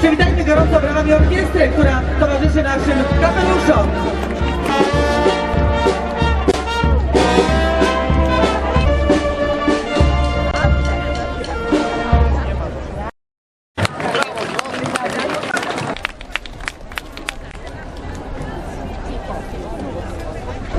Przywitajmy gorąco brawami orkiestrę, która towarzyszy naszym kapeluszom.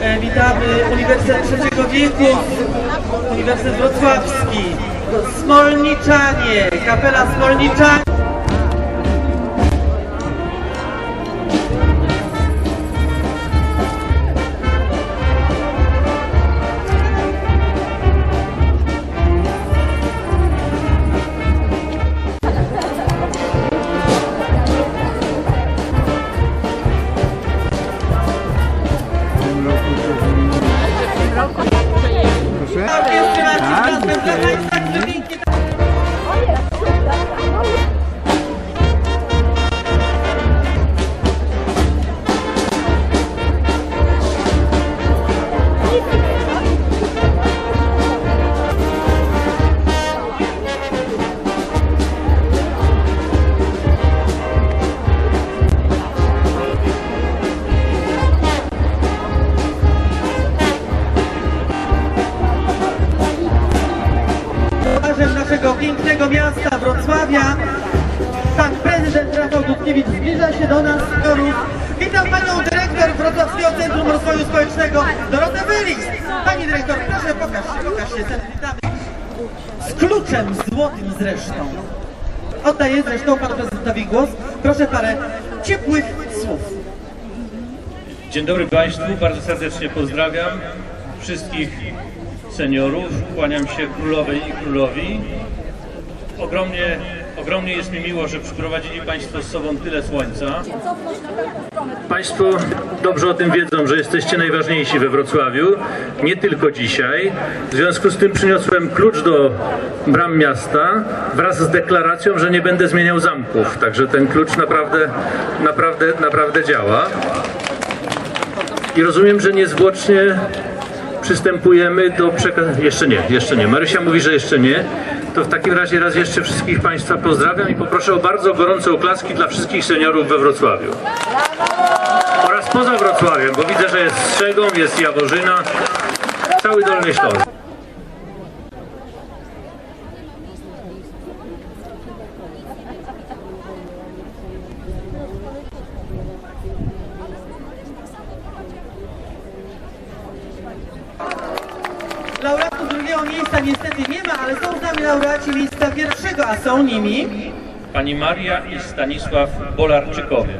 E, Witamy Uniwersytet Trzeciego Wieku, Uniwersytet Wrocławski, Smolniczanie, kapela Smolniczanie. Pięknego miasta Wrocławia. Pan prezydent Rafał Dudkiewicz zbliża się do nas, seniorów. Witam panią dyrektor Wrocławskiego Centrum Rozwoju Społecznego, Dorotę Wylis. Pani dyrektor, proszę pokaż się, pokaż się. Z kluczem złotym zresztą. Oddaję zresztą panu prezydentowi głos. Proszę parę ciepłych słów. Dzień dobry Państwu, bardzo serdecznie pozdrawiam wszystkich seniorów, kłaniam się królowej i królowi. Ogromnie, ogromnie jest mi miło, że przyprowadzili Państwo z sobą tyle słońca. Państwo dobrze o tym wiedzą, że jesteście najważniejsi we Wrocławiu, nie tylko dzisiaj. W związku z tym przyniosłem klucz do bram miasta wraz z deklaracją, że nie będę zmieniał zamków. Także ten klucz naprawdę, naprawdę, naprawdę działa. I rozumiem, że niezwłocznie przystępujemy do przekazania. Jeszcze nie, jeszcze nie. Marysia mówi, że jeszcze nie. To w takim razie raz jeszcze wszystkich Państwa pozdrawiam i poproszę o bardzo gorące oklaski dla wszystkich seniorów we Wrocławiu. Oraz poza Wrocławiem, bo widzę, że jest Strzegom, jest Jaworzyna, cały Dolny Śląsk. Laureatów drugiego miejsca niestety nie ma, ale są z nami laureaci miejsca pierwszego, a są nimi Pani Maria i Stanisław Bolarczykowie.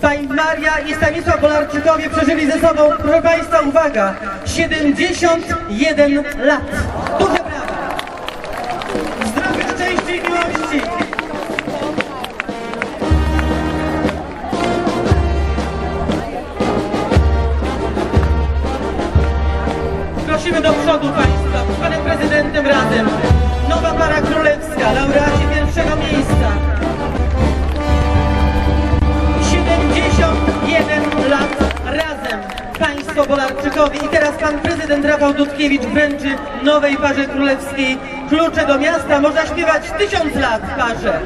Pani Maria i Stanisław Bolarczykowie przeżyli ze sobą, proszę Państwa, uwaga, 71 lat. Duże brawa. Zdrowia, szczęścia i miłości. Prosimy do przodu Razem. Nowa para królewska, laureaci pierwszego miejsca. 71 lat razem państwo Bolarczykowi i teraz pan prezydent Rafał Dudkiewicz wręczy nowej parze królewskiej klucze do miasta. Można śpiewać tysiąc lat parze.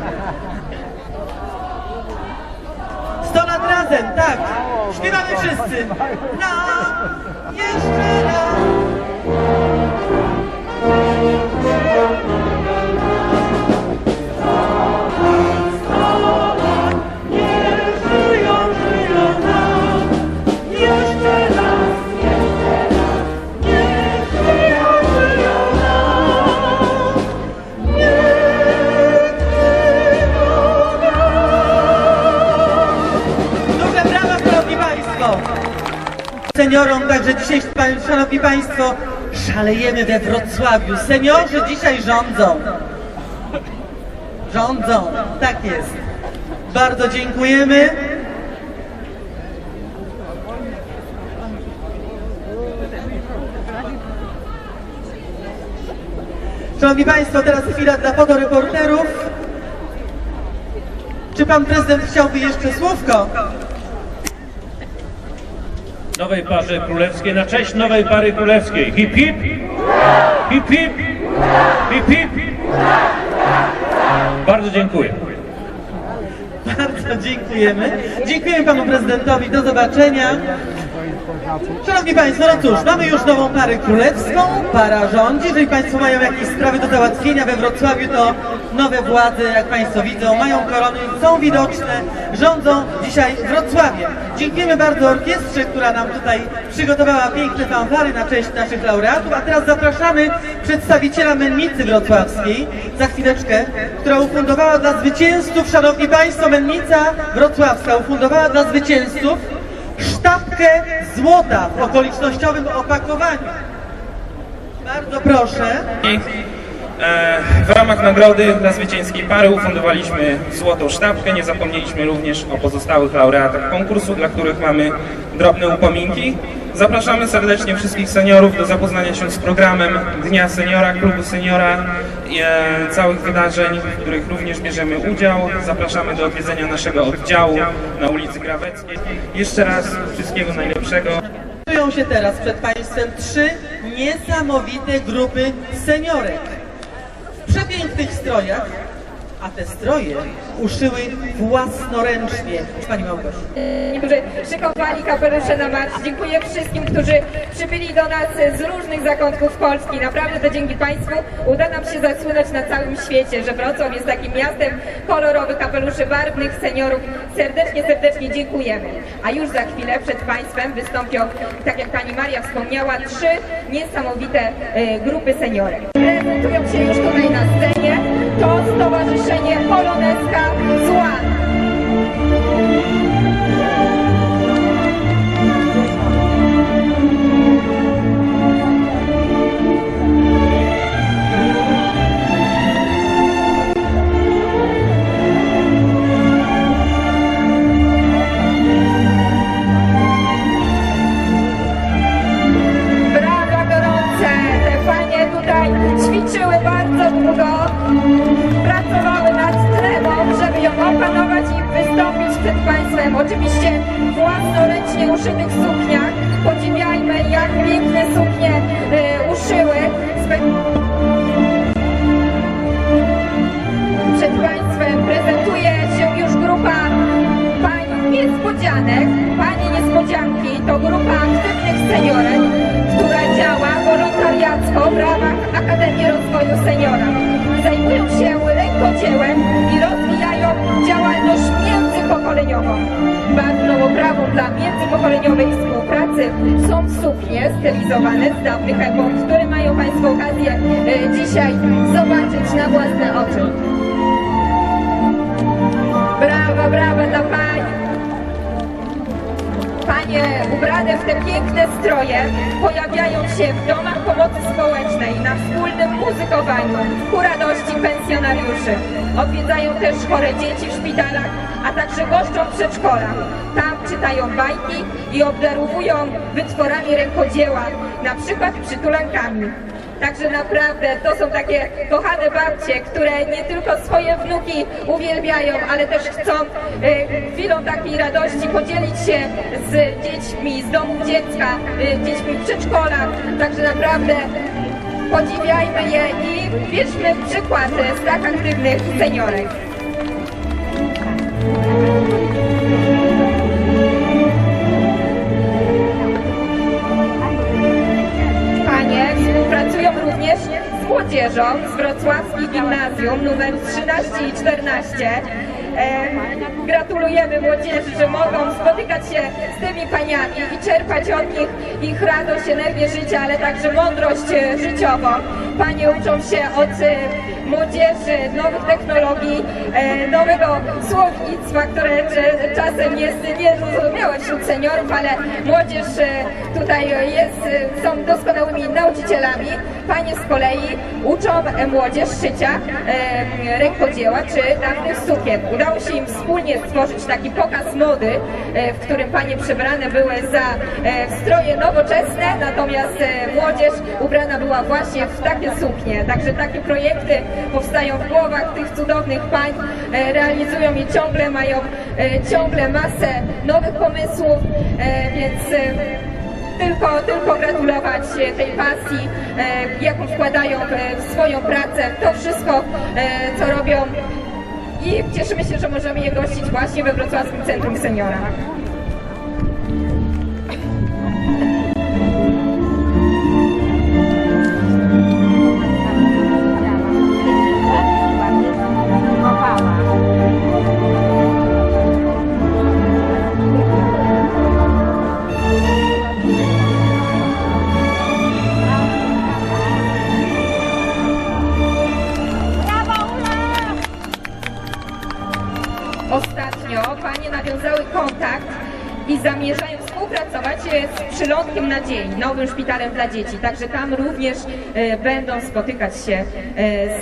100 lat razem, tak. Śpiewamy wszyscy. Na jeszcze raz. Seniorom, także dzisiaj, szanowni państwo, szalejemy we Wrocławiu. Seniorzy dzisiaj rządzą. Rządzą, tak jest. Bardzo dziękujemy. Szanowni Państwo, teraz chwila dla fotoreporterów. Czy Pan Prezydent chciałby jeszcze słówko? Nowej parze królewskiej, na cześć nowej pary królewskiej. Hip hip! Hip hip! Hip hip! Bardzo dziękuję. Bardzo dziękujemy. Dziękujemy panu prezydentowi. Do zobaczenia. Szanowni Państwo, no cóż, mamy już nową parę królewską, para rządzi. Jeżeli Państwo mają jakieś sprawy do załatwienia we Wrocławiu, to nowe władze, jak Państwo widzą, mają korony, są widoczne, rządzą dzisiaj Wrocławiem. Dziękujemy bardzo orkiestrze, która nam tutaj przygotowała piękne fanfary na cześć naszych laureatów, a teraz zapraszamy przedstawiciela Mennicy Wrocławskiej, za chwileczkę, która ufundowała dla zwycięzców, Szanowni Państwo, Mennica Wrocławska ufundowała dla zwycięzców sztabkę złota w okolicznościowym opakowaniu. Bardzo proszę. E, W ramach nagrody dla zwycięskiej pary ufundowaliśmy złotą sztabkę. Nie zapomnieliśmy również o pozostałych laureatach konkursu, dla których mamy drobne upominki. Zapraszamy serdecznie wszystkich seniorów do zapoznania się z programem Dnia Seniora, Klubu Seniora, i, e, całych wydarzeń, w których również bierzemy udział. Zapraszamy do odwiedzenia naszego oddziału na ulicy Kraweckiej. Jeszcze raz wszystkiego najlepszego. Czują się teraz przed Państwem trzy niesamowite grupy seniorek przepięknych strojach, a te stroje uszyły własnoręcznie. Pani Małgosiu. którzy szykowali kapelusze na marsz. Dziękuję wszystkim, którzy przybyli do nas z różnych zakątków Polski. Naprawdę to dzięki Państwu uda nam się zasłynąć na całym świecie, że Wrocław jest takim miastem kolorowych kapeluszy barwnych, seniorów. Serdecznie, serdecznie dziękujemy. A już za chwilę przed Państwem wystąpią, tak jak Pani Maria wspomniała, trzy niesamowite e, grupy seniorek. Prezentują się już tutaj na scenie. To Stowarzyszenie Poloneska Złan. Brawa Rozwoju Seniora. Zajmują się rękodziełem i rozwijają działalność międzypokoleniową. Ważną oprawą dla międzypokoleniowej współpracy są suknie stylizowane z dawnych epok, które mają Państwo okazję e, dzisiaj zobaczyć na własne oczy. Brawa, brawa dla pań! Panie ubrane w te piękne stroje pojawiają się w domach pomocy społecznej na wspólnym muzykowaniu ku radości pensjonariuszy. Odwiedzają też chore dzieci w szpitalach, a także goszczą w przedszkolach. Tam czytają bajki i obdarowują wytworami rękodzieła, na przykład przytulankami. Także naprawdę to są takie kochane babcie, które nie tylko swoje wnuki uwielbiają, ale też chcą e, chwilą takiej radości podzielić się z dziećmi z domów dziecka, e, dziećmi w przedszkolach. Także naprawdę podziwiajmy je i bierzmy przykład z tak aktywnych seniorek. Młodzieżą z Wrocławskich Gimnazjum numer 13 i 14. E, gratulujemy młodzieży, że mogą spotykać się z tymi paniami i czerpać od nich ich radość, energię życia, ale także mądrość e, życiową. Panie uczą się od e, młodzieży nowych technologii, e, nowego słownictwa, które czasem jest niezrozumiałe wśród seniorów, ale młodzież tutaj jest, są doskonałymi nauczycielami. Panie z kolei uczą młodzież szycia rękodzieła czy dawnych sukien. Udało się im wspólnie stworzyć taki pokaz mody, e, w którym panie przebrane były za e, stroje nowoczesne, natomiast e, młodzież ubrana była właśnie w takie suknie. Także takie projekty powstają w głowach tych cudownych pań, realizują je ciągle, mają ciągle masę nowych pomysłów, więc tylko, tylko gratulować tej pasji, e, jaką wkładają w swoją pracę. To wszystko, e, co robią, i cieszymy się, że możemy je gościć właśnie we Wrocławskim Centrum Seniora. Przylądkiem Nadziei, nowym szpitalem dla dzieci. Także tam również e, będą spotykać się e,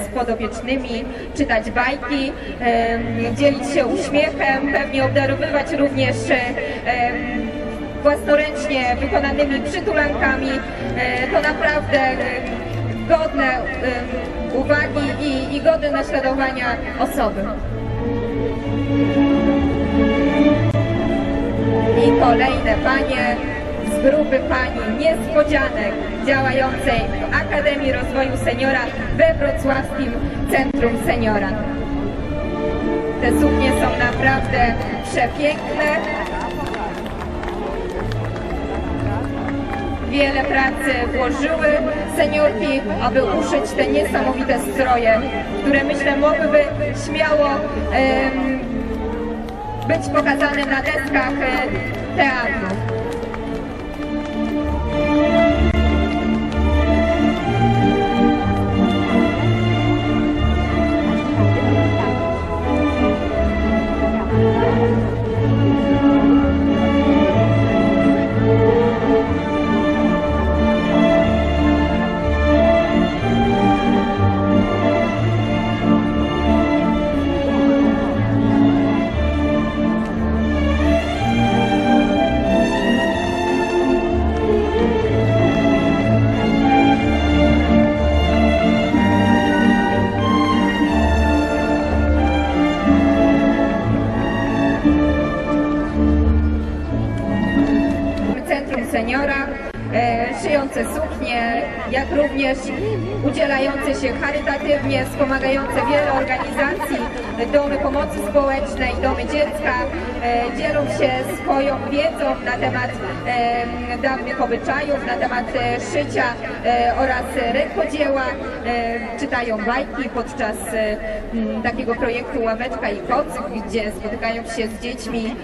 z podopiecznymi, czytać bajki, e, dzielić się uśmiechem, pewnie obdarowywać również własnoręcznie wykonanymi przytulankami. To naprawdę godne uwagi i, i godne naśladowania osoby. I kolejne panie grupy pani niespodzianek działającej w Akademii Rozwoju Seniora we Wrocławskim Centrum Seniora. Te suknie są naprawdę przepiękne. Wiele pracy włożyły seniorki, aby uszyć te niesamowite stroje, które myślę mogłyby śmiało em, być pokazane na deskach e, teatru. Również udzielające się charytatywnie, wspomagające wiele organizacji, domy pomocy społecznej, domy dziecka, e, dzielą się swoją wiedzą na temat dawnych obyczajów, na temat e, szycia e, oraz rękodzieła, czytają bajki podczas takiego projektu Ławeczka i Koc, gdzie spotykają się z dziećmi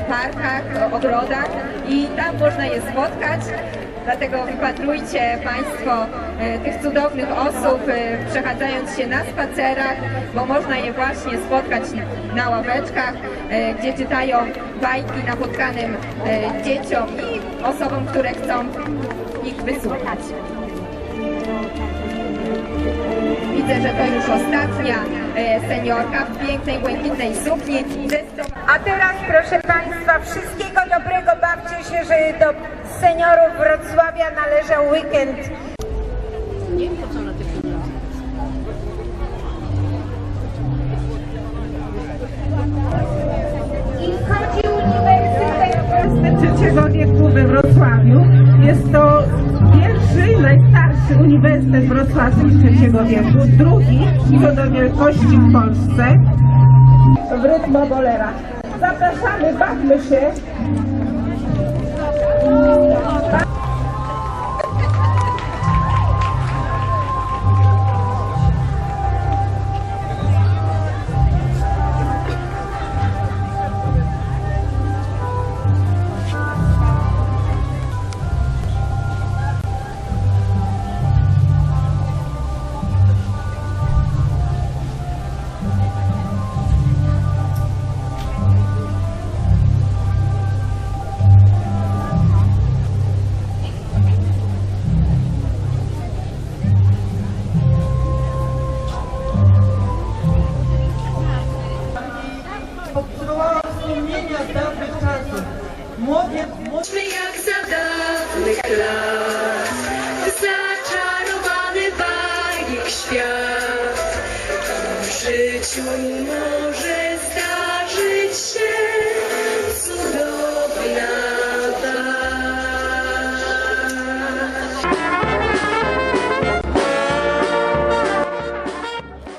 w parkach, ogrodach i tam można je spotkać. Dlatego wypatrujcie Państwo e, tych cudownych osób, e, przechadzając się na spacerach, bo można je właśnie spotkać na ławeczkach, e, gdzie czytają bajki napotkanym dzieciom i osobom, które chcą ich wysłuchać. Widzę, że to już ostatnia seniorka w pięknej, błękitnej sukni. A teraz proszę Państwa, wszystkiego dobrego. Bawcie się, że do seniorów Wrocławia należał weekend. I wchodzi Uniwersytet III wieku we Wrocławiu. Jest to pierwszy, najstarszy uniwersytet wrocławski III wieku, drugi co do wielkości w Polsce w rytmobolerach. Zapraszamy, bawmy się. Oh, Młodzie, młodzie jak za